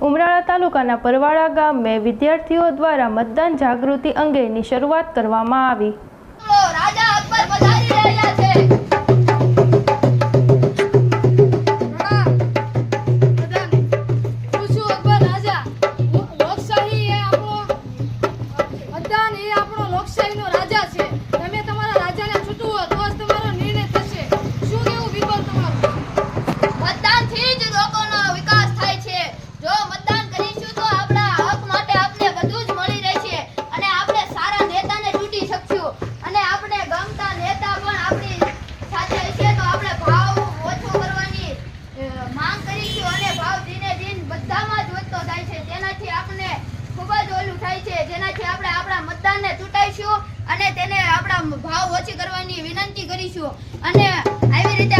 ઉમરાળા તાલુકાના પરવાળા ગામે વિદ્યાર્થીઓ દ્વારા મતદાન જાગૃતિ અંગેની શરૂઆત કરવામાં આવી. આપણા મતદાનને ચૂંટાઈશું અને તેને આપણા ભાવ ઓછી કરવાની વિનંતી કરીશું. અને આવી રીતે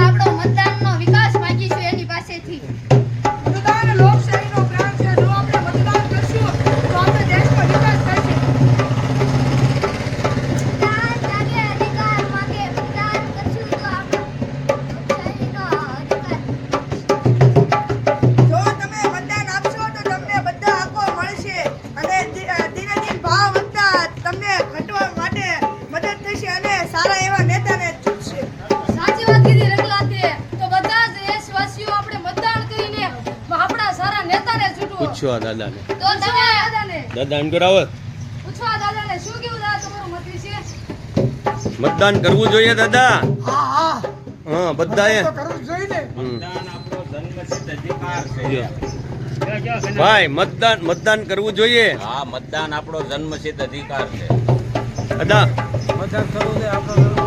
પૂછ્યો દાદાને. દાદા એમ કરાવો. મતદાન કરવું જોઈએ દાદા. હા બધાએ. ભાઈ મતદાન મતદાન કરવું જોઈએ. હા મતદાન આપણો જન્મસિદ્ધ અધિકાર છે. દાદા. મતદાન કરવું જોઈએ આપણો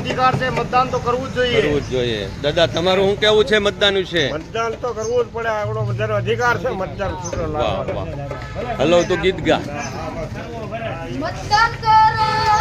અધિકાર છે મતદાન તો કરવું જ જોઈએ. કરવું જ જોઈએ. દાદા તમારું શું કેવું છે મતદાન વિશે મતદાન તો કરવું જ પડે. આપણો બધાનો અધિકાર છે મતદાન છૂટો હલો તો ગીત ગા. મતદાન કરો.